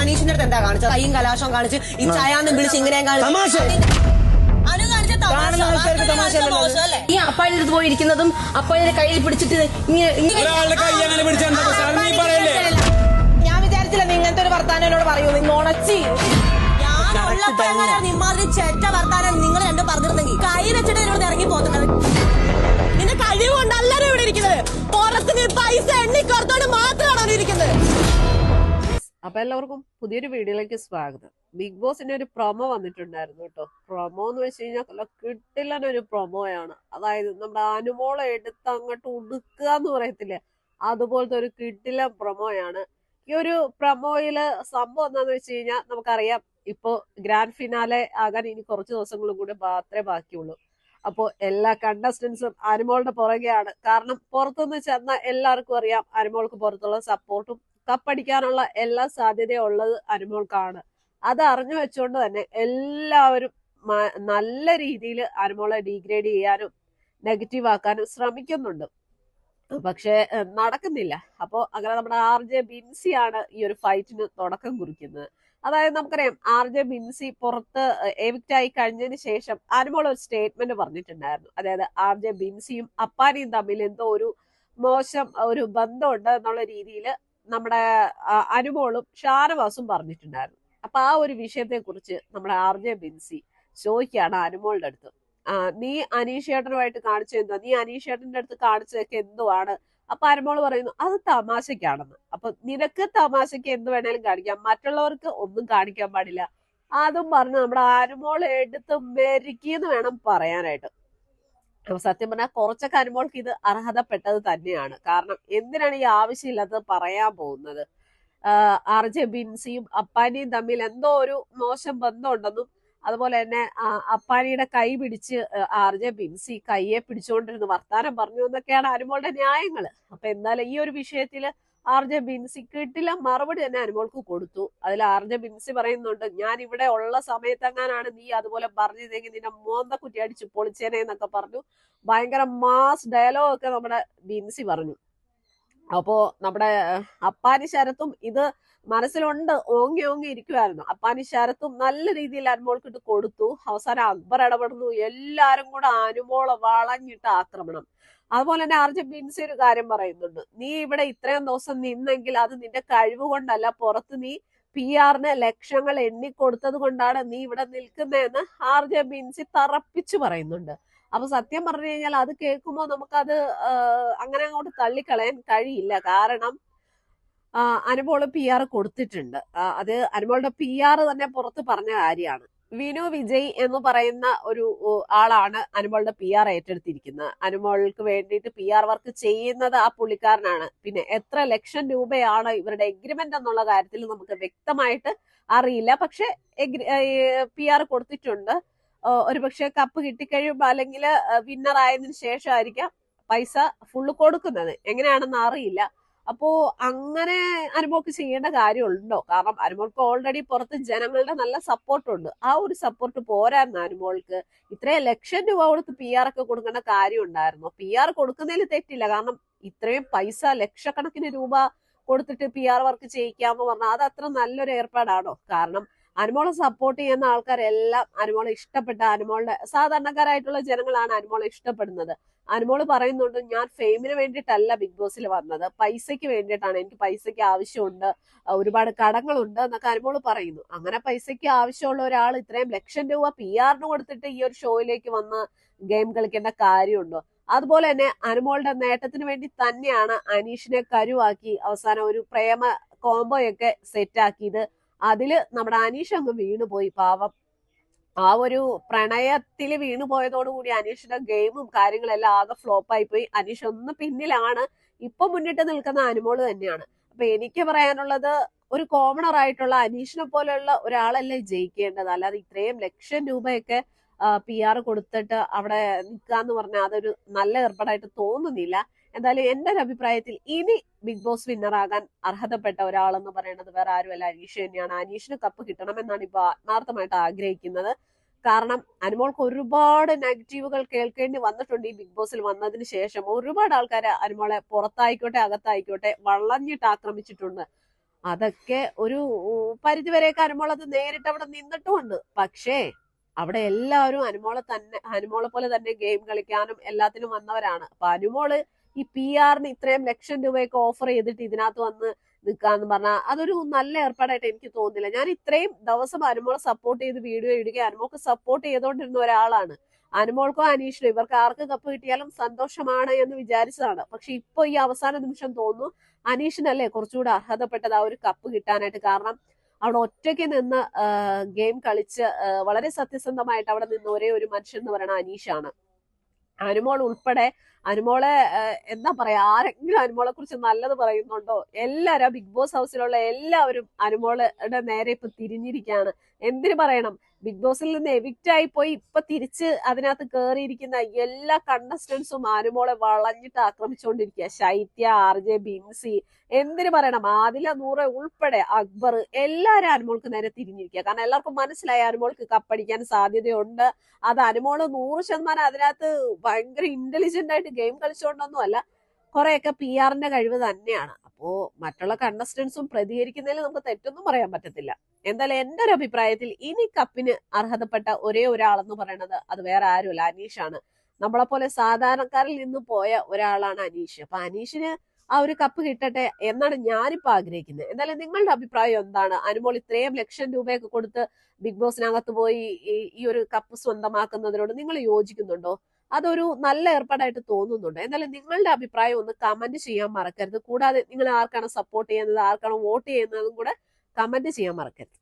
അനീഷിന്റെ അടുത്ത് എന്താ കാണിച്ചത്? കൈയും കലാശവും കാണിച്ച് ഈ ചായാന്നും വിളിച്ച് ഇങ്ങനെയും കാണിച്ചു? ഈ അപ്പായുടെ അടുത്ത് പോയിരിക്കുന്നതും അപ്പായുടെ കയ്യിൽ പിടിച്ചിട്ട് ഞാൻ വിചാരിച്ചില്ല നീ ഇങ്ങനത്തെ ഒരു വർത്താനം എന്നോട് പറയൂ. നിങ്ങൾ ഉണച്ചി ഇമാതിരി ചെറ്റ വർത്താനം നിങ്ങൾ രണ്ടും പറഞ്ഞിരുന്നെങ്കിൽ കൈ വെച്ചിട്ട് എന്നോട് ഇറങ്ങി പോകുന്നത് നിന്റെ കഴിവുകൊണ്ടല്ലല്ലോ ഇവിടെ ഇരിക്കുന്നത്. പുറത്ത് നീ പൈസ എണ്ണിക്കോർത്തോട് മാത്രം ഇരിക്കുന്നത് അപ്പൊ എല്ലാവർക്കും പുതിയൊരു വീഡിയോയിലേക്ക് സ്വാഗതം. ബിഗ് ബോസിന്റെ ഒരു പ്രൊമോ വന്നിട്ടുണ്ടായിരുന്നു കേട്ടോ. പ്രൊമോ എന്ന് വെച്ച് കഴിഞ്ഞാൽ കിട്ടില്ലെന്ന ഒരു പ്രൊമോയാണ് അതായത് നമ്മുടെ അനുമോളെ എടുത്ത് അങ്ങോട്ട് ഉടുക്കുക എന്ന് പറയത്തില്ലേ? അതുപോലത്തെ ഒരു കിട്ടില്ല പ്രൊമോയാണ് ഈ ഒരു പ്രൊമോയിൽ സംഭവം എന്താന്ന് വെച്ച് കഴിഞ്ഞാൽ നമുക്കറിയാം ഇപ്പോ ഗ്രാൻഡ് ഫിനാലെ ആകാൻ ഇനി കുറച്ച് ദിവസങ്ങളും കൂടെ മാത്രമേ ബാക്കിയുള്ളൂ. അപ്പോൾ എല്ലാ കണ്ടസ്റ്റൻസും അനുമോളുടെ പുറകെയാണ്. കാരണം പുറത്തുനിന്ന് ചെന്ന എല്ലാവർക്കും അറിയാം അനുമോൾക്ക് പുറത്തുള്ള സപ്പോർട്ടും കപ്പടിക്കാനുള്ള എല്ലാ സാധ്യതയും ഉള്ളത് അനുമോൾക്കാണ്. അത് അറിഞ്ഞു വെച്ചുകൊണ്ട് തന്നെ എല്ലാവരും നല്ല രീതിയിൽ അനുമോളെ ഡീഗ്രേഡ് ചെയ്യാനും നെഗറ്റീവ് ആക്കാനും ശ്രമിക്കുന്നുണ്ട്. പക്ഷെ നടക്കുന്നില്ല. അപ്പോൾ അങ്ങനെ നമ്മുടെ ആർ ജെ ബിൻസിയാണ് ഈ ഒരു ഫൈറ്റിന് തുടക്കം കുറിക്കുന്നത്. അതായത് നമുക്കറിയാം ആർ ജെ ബിൻസി പുറത്ത് എവിക്റ്റ് ആയി കഴിഞ്ഞതിന് ശേഷം അനുമോൾ ഒരു സ്റ്റേറ്റ്മെന്റ് പറഞ്ഞിട്ടുണ്ടായിരുന്നു. അതായത് ആർ ജെ ബിൻസിയും അപ്പാനിയും തമ്മിൽ എന്തോ ഒരു മോശം ഒരു ബന്ധമുണ്ട് എന്നുള്ള രീതിയിൽ നമ്മുടെ അനുമോളും ഷാനവാസും പറഞ്ഞിട്ടുണ്ടായിരുന്നു. അപ്പൊ ആ ഒരു വിഷയത്തെ കുറിച്ച് നമ്മുടെ ആർ ജെ ബിൻസി ചോദിക്കുകയാണ് അനുമോളുടെ അടുത്ത്. നീ അനീഷേട്ടനുമായിട്ട് കാണിച്ചു എന്തോ നീ അനീഷേട്ടന്റെ അടുത്ത് കാണിച്ചതൊക്കെ എന്തുവാണ്? അപ്പൊ അനുമോൾ പറയുന്നു അത് തമാശക്കാണെന്ന് അപ്പൊ നിനക്ക് തമാശയ്ക്ക് എന്ത് വേണേലും കാണിക്കാം. മറ്റുള്ളവർക്ക് ഒന്നും കാണിക്കാൻ പാടില്ല. അതും പറഞ്ഞ് നമ്മുടെ അനുമോൾ എടുത്ത് മെരുക്കിന്ന് വേണം പറയാനായിട്ട്. സത്യം പറഞ്ഞാൽ കുറച്ചൊക്കെ അനുമോൾക്ക് അർഹതപ്പെട്ടത് തന്നെയാണ്. കാരണം എന്തിനാണ് ഈ ആവശ്യമില്ലാത്തത് പറയാൻ പോകുന്നത്? ആർ ജെ ബിൻസിയും അപ്പാനിയും തമ്മിൽ എന്തോ ഒരു മോശം ബന്ധമുണ്ടെന്നും അതുപോലെ തന്നെ അപ്പാനിയുടെ കൈ പിടിച്ച് ആർ ജെ ബിൻസി കൈയെ പിടിച്ചുകൊണ്ടിരുന്ന് വർത്താനം പറഞ്ഞു എന്നൊക്കെയാണ് അനുമോളുടെ ന്യായങ്ങൾ അപ്പൊ എന്തായാലും ഈ ഒരു വിഷയത്തിൽ ആർ ജെ ബിൻസി കിട്ടില്ല. മറുപടി തന്നെ അനുമോൾക്ക് കൊടുത്തു. അതിൽ ആർ ജെ ബിൻസി പറയുന്നുണ്ട് ഞാൻ ഇവിടെ ഉള്ള സമയത്തെങ്ങാനാണ് നീ അതുപോലെ പറഞ്ഞതെങ്കിൽ നിന്നെ മോന്ത കുറ്റി അടിച്ച് പൊളിച്ചേനെ എന്നൊക്കെ പറഞ്ഞു. ഭയങ്കര മാസ് ഡയലോഗ് ഒക്കെ നമ്മുടെ ബിൻസി പറഞ്ഞു. അപ്പോ നമ്മുടെ അപ്പാനി ശരത്തും ഇത് മനസ്സിലുണ്ട്. ഓങ്ങി ഓങ്ങി ഇരിക്കുമായിരുന്നു അപ്പാനി ശരത്തും നല്ല രീതിയിൽ അനുമോൾക്ക് ഇട്ട് കൊടുത്തു. അവസാനം അക്ബർ ഇടപെടുന്നു. എല്ലാരും കൂടെ അനുമോളെ വളഞ്ഞിട്ട് ആക്രമണം. അതുപോലെ തന്നെ ആർജെ ബിൻസി ഒരു കാര്യം പറയുന്നുണ്ട്. നീ ഇവിടെ ഇത്രയും ദിവസം നിന്നെങ്കിൽ അത് നിന്റെ കഴിവ് കൊണ്ടല്ല പുറത്ത് നീ പി ആറിന് ലക്ഷങ്ങൾ എണ്ണിക്കൊടുത്തത് കൊണ്ടാണ് നീ ഇവിടെ നിൽക്കുന്നതെന്ന് ആർജെ ബിൻസി തറപ്പിച്ചു പറയുന്നുണ്ട്. അപ്പൊ സത്യം പറഞ്ഞു കഴിഞ്ഞാൽ അത് കേൾക്കുമ്പോൾ നമുക്കത് അങ്ങനെ അങ്ങോട്ട് തള്ളിക്കളയാൻ കഴിയില്ല. കാരണം അനുമോൾ പി ആർ കൊടുത്തിട്ടുണ്ട്. അത് അനുമോളുടെ പി ആർ തന്നെ പുറത്ത് പറഞ്ഞ കാര്യമാണ്. വിനു വിജയ് എന്ന് പറയുന്ന ഒരു ആളാണ് അനുമോളുടെ പി ആർ ഏറ്റെടുത്തിരിക്കുന്നത്. അനുമോൾക്ക് വേണ്ടിയിട്ട് പി ആർ വർക്ക് ചെയ്യുന്നത് ആ പുള്ളിക്കാരനാണ്. പിന്നെ എത്ര ലക്ഷം രൂപയാണ് ഇവരുടെ എഗ്രിമെന്റ് എന്നുള്ള കാര്യത്തിൽ നമുക്ക് വ്യക്തമായിട്ട് അറിയില്ല. പക്ഷെ പി ആർ കൊടുത്തിട്ടുണ്ട്. ഒരു പക്ഷെ കപ്പ് കിട്ടിക്കഴിയുമ്പോൾ അല്ലെങ്കിൽ വിന്നർ ആയതിനു ശേഷമായിരിക്കാം പൈസ ഫുള്ള് കൊടുക്കുന്നത്. എങ്ങനെയാണെന്ന് അറിയില്ല. അപ്പോ അങ്ങനെ അനുമോൾക്ക് ചെയ്യേണ്ട കാര്യമുണ്ടോ? കാരണം അനുമോൾക്ക് ഓൾറെഡി പുറത്ത് ജനങ്ങളുടെ നല്ല സപ്പോർട്ടുണ്ട് ആ ഒരു സപ്പോർട്ട് പോരായിരുന്നു അനുമോൾക്ക് ഇത്രയും ലക്ഷം രൂപ കൊടുത്ത് പി ആർ ഒക്കെ കൊടുക്കേണ്ട കാര്യം ഉണ്ടായിരുന്നു പി ആർ കൊടുക്കുന്നതിൽ തെറ്റില്ല. കാരണം ഇത്രയും പൈസ ലക്ഷക്കണക്കിന് രൂപ കൊടുത്തിട്ട് പി ആർ വർക്ക് ചെയ്യിക്കാന്ന് പറഞ്ഞാൽ അത് അത്ര നല്ലൊരു ഏർപ്പാടാണോ? കാരണം അനുമോളെ സപ്പോർട്ട് ചെയ്യുന്ന ആൾക്കാരെല്ലാം അനുമോളെ ഇഷ്ടപ്പെട്ട അനുമോളുടെ സാധാരണക്കാരായിട്ടുള്ള ജനങ്ങളാണ് അനുമോളെ ഇഷ്ടപ്പെടുന്നത്. അനുമോൾ പറയുന്നുണ്ട് ഞാൻ ഫെയിമിന് വേണ്ടിയിട്ടല്ല ബിഗ് ബോസിൽ വന്നത്. പൈസയ്ക്ക് വേണ്ടിയിട്ടാണ്. എനിക്ക് പൈസയ്ക്ക് ആവശ്യമുണ്ട്. ഒരുപാട് കടങ്ങളുണ്ട് എന്നൊക്കെ അനുമോൾ പറയുന്നു. അങ്ങനെ പൈസയ്ക്ക് ആവശ്യമുള്ള ഒരാൾ ഇത്രയും ലക്ഷം രൂപ പി ആറിന് കൊടുത്തിട്ട് ഈ ഒരു ഷോയിലേക്ക് വന്ന് ഗെയിം കളിക്കേണ്ട കാര്യമുണ്ടോ? അതുപോലെ തന്നെ അനുമോളുടെ നേട്ടത്തിന് വേണ്ടി തന്നെയാണ് അനീഷിനെ കരുവാക്കി അവസാനം ഒരു പ്രേമ കോംബോയൊക്കെ സെറ്റാക്കിയത് അതിൽ നമ്മുടെ അനീഷ് അങ്ങ് വീണുപോയി പാവം. ആ ഒരു പ്രണയത്തിൽ വീണു പോയതോടുകൂടി അനീഷിന്റെ ഗെയിമും കാര്യങ്ങളെല്ലാം ആകെ ഫ്ലോപ്പ് ആയി പോയി. അനീഷ് ഒന്ന് പിന്നിലാണ്. ഇപ്പൊ മുന്നിട്ട് നിൽക്കുന്ന അനുമോൾ തന്നെയാണ്. അപ്പൊ എനിക്ക് പറയാനുള്ളത് ഒരു കോമണർ ആയിട്ടുള്ള അനീഷിനെ പോലെയുള്ള ഒരാളല്ലേ ജയിക്കേണ്ടത്. അല്ലാതെ ഇത്രയും ലക്ഷം രൂപയൊക്കെ പി ആർ കൊടുത്തിട്ട് അവിടെ നിൽക്കാന്ന് പറഞ്ഞാൽ അതൊരു നല്ല ഏർപ്പാടായിട്ട് തോന്നുന്നില്ല. എന്തായാലും എന്റെ ഒരു അഭിപ്രായത്തിൽ ഇനി ബിഗ് ബോസ് വിന്നർ ആകാൻ അർഹതപ്പെട്ട ഒരാളെന്ന് പറയുന്നത് വേറെ ആരുമല്ല അനീഷ് തന്നെയാണ്. അനീഷിന് കപ്പ് കിട്ടണമെന്നാണ് ഇപ്പൊ ആത്മാർത്ഥമായിട്ട് ആഗ്രഹിക്കുന്നത്. കാരണം അനുമോൾക്ക് ഒരുപാട് നെഗറ്റീവുകൾ കേൾക്കേണ്ടി വന്നിട്ടുണ്ട് ഈ ബിഗ് ബോസിൽ വന്നതിന് ശേഷം. ഒരുപാട് ആൾക്കാർ അനുമോളെ പുറത്തായിക്കോട്ടെ അകത്തായിക്കോട്ടെ വളഞ്ഞിട്ട് ആക്രമിച്ചിട്ടുണ്ട്. അതൊക്കെ ഒരു പരിധിവരെയൊക്കെ അനുമോൾ അത് നേരിട്ട് അവിടെ നിന്നിട്ടുമുണ്ട്. പക്ഷേ അവിടെ എല്ലാവരും അനുമോളെ തന്നെ അനുമോളെ പോലെ തന്നെ ഗെയിം കളിക്കാനും എല്ലാത്തിനും വന്നവരാണ്. അപ്പൊ അനുമോൾ ഈ പി ആറിന് ഇത്രയും ലക്ഷം രൂപയൊക്കെ ഓഫർ ചെയ്തിട്ട് ഇതിനകത്ത് വന്ന് നിൽക്കാന്ന് പറഞ്ഞാൽ അതൊരു നല്ല ഏർപ്പാടായിട്ട് എനിക്ക് തോന്നുന്നില്ല. ഞാൻ ഇത്രയും ദിവസം അനുമോളെ സപ്പോർട്ട് ചെയ്ത് വീഡിയോ ഇടുകയും അനുമോൾക്ക് സപ്പോർട്ട് ചെയ്തുകൊണ്ടിരുന്ന ഒരാളാണ്. അനുമോൾക്കോ അനീഷിനോ ഇവർക്ക് ആർക്ക് കപ്പ് കിട്ടിയാലും സന്തോഷമാണ് എന്ന് വിചാരിച്ചതാണ്. പക്ഷെ ഇപ്പൊ ഈ അവസാന നിമിഷം തോന്നുന്നു അനീഷിനല്ലേ കുറച്ചുകൂടെ അർഹതപ്പെട്ടത് ആ ഒരു കപ്പ് കിട്ടാനായിട്ട്. കാരണം അവിടെ ഒറ്റയ്ക്ക് നിന്ന് ഗെയിം കളിച്ച് വളരെ സത്യസന്ധമായിട്ട് അവിടെ നിന്ന് ഒരേ ഒരു മനുഷ്യൻ എന്ന് പറയുന്ന അനീഷാണ്. അനുമോൾ ഉൾപ്പെടെ അനുമോളെ എന്താ പറയാ ആരെങ്കിലും അനുമോളെ കുറിച്ച് നല്ലത് പറയുന്നുണ്ടോ? എല്ലാവരും ബിഗ് ബോസ് ഹൗസിലുള്ള എല്ലാവരും അനുമോളുടെ നേരെ ഇപ്പൊ തിരിഞ്ഞിരിക്കുകയാണ് എന്തിനു പറയണം? ബിഗ് ബോസിൽ നിന്ന് എവിക്റ്റ് ആയി പോയി ഇപ്പൊ തിരിച്ച് അതിനകത്ത് കയറിയിരിക്കുന്ന എല്ലാ കണ്ടസ്റ്റൻസും അനുമോളെ വളഞ്ഞിട്ട് ആക്രമിച്ചുകൊണ്ടിരിക്കുക ശൈത്യ ആർ ജെ ബിൻസി. എന്തിനു പറയണം? ആദില നൂറ് ഉൾപ്പെടെ അക്ബർ എല്ലാവരും അനുമോൾക്ക് നേരെ തിരിഞ്ഞിരിക്കുക കാരണം എല്ലാവർക്കും മനസ്സിലായി അനുമോൾക്ക് കപ്പടിക്കാൻ സാധ്യതയുണ്ട്. അത് അനുമോൾ നൂറ് ശതമാനം അതിനകത്ത് ഭയങ്കര ഇന്റലിജന്റ് ആയിട്ട് ഗെയിം കളിച്ചുകൊണ്ടൊന്നും അല്ല കുറെയൊക്കെ പി ആറിന്റെ കഴിവ് തന്നെയാണ്. അപ്പോ മറ്റുള്ള കണ്ടസ്റ്റൻസും പ്രതികരിക്കുന്നതിൽ നമുക്ക് തെറ്റൊന്നും പറയാൻ പറ്റത്തില്ല. എന്തായാലും എന്റെ ഒരു അഭിപ്രായത്തിൽ ഇനി കപ്പിന് അർഹതപ്പെട്ട ഒരേ ഒരാളെന്ന് പറയുന്നത് അത് വേറെ ആരുമല്ല. അനീഷാണ്. നമ്മളെ പോലെ സാധാരണക്കാരിൽ നിന്ന് പോയ ഒരാളാണ് അനീഷ്. അപ്പൊ അനീഷിന് ആ ഒരു കപ്പ് കിട്ടട്ടെ എന്നാണ് ഞാനിപ്പോ ആഗ്രഹിക്കുന്നത്. എന്തായാലും നിങ്ങളുടെ അഭിപ്രായം എന്താണ്? അനുമോൾ ഇത്രയും ലക്ഷം രൂപയൊക്കെ കൊടുത്ത് ബിഗ് ബോസിനകത്ത് പോയി ഈ ഒരു കപ്പ് സ്വന്തമാക്കുന്നതിനോട് നിങ്ങൾ യോജിക്കുന്നുണ്ടോ? അതൊരു നല്ല ഏർപ്പാടായിട്ട് തോന്നുന്നുണ്ട്. എന്നാലും നിങ്ങളുടെ അഭിപ്രായം ഒന്ന് കമന്റ് ചെയ്യാൻ മറക്കരുത്. കൂടാതെ നിങ്ങൾ ആർക്കാണ് സപ്പോർട്ട് ചെയ്യുന്നത് ആർക്കാണ് വോട്ട് ചെയ്യുന്നതും കൂടെ കമന്റ് ചെയ്യാൻ മറക്കരുത്.